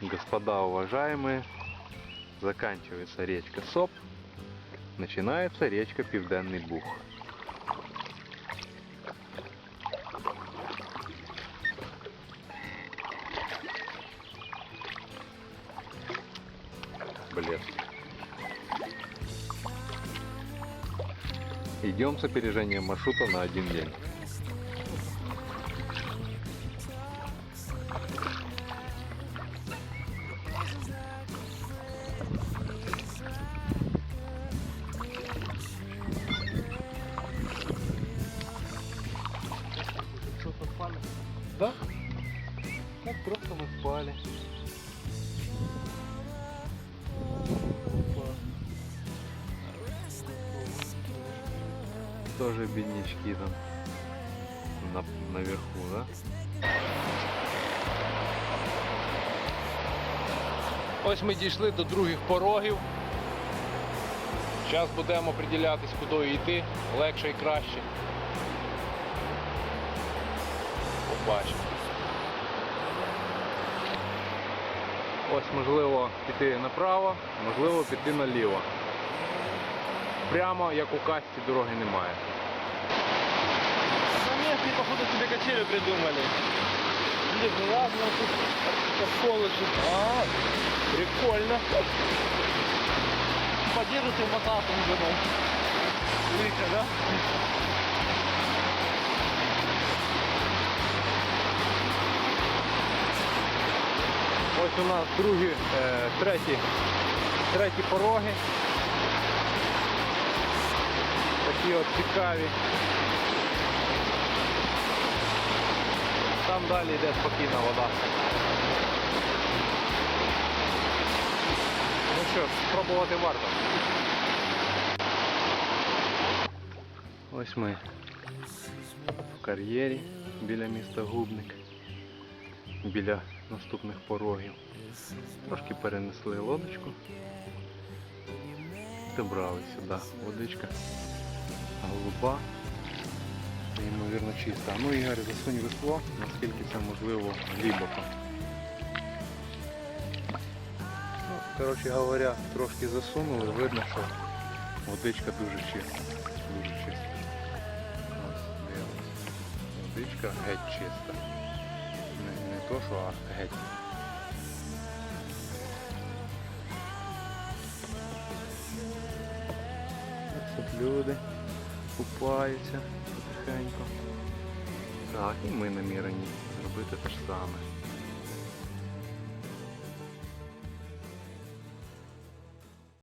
господа уважаемые, заканчивается речка Соп, начинается речка Південний Буг. Блеск. Идем с опережением маршрута на один день. Да? Так просто мы спали. Тоже беднячки там на, наверху, да? Ось ми дійшли до других порогів. Зараз будемо приділятись, куди йти, легше і краще. Побачимо. Ось можливо піти направо, можливо піти наліво. Прямо як у касті дороги немає. Конечно, походу себе качели придумали. Блин, ну ладно, тут колыши. А, прикольно. Поддержите мотатом думал. Видите, да? Ось у нас другі, е, треті, треті пороги. Такі от цікаві. Там далі йде спокійна вода. Ну що спробувати варто. Ось ми в кар'єрі біля міста Губник біля наступних порогів. Трошки перенесли лодочку. Добрали сюди. Водичка голуба. Неймовірно чиста. Ну Ігор, засунь весло, наскільки це можливо глибоко. Ну, коротше говоря, трошки засунули, видно, що водичка дуже чиста. Дуже чиста. Ось. Водичка геть чиста. То, що аж геть. Тут люди купаються потихеньку. Так, і ми намірені зробити те ж саме.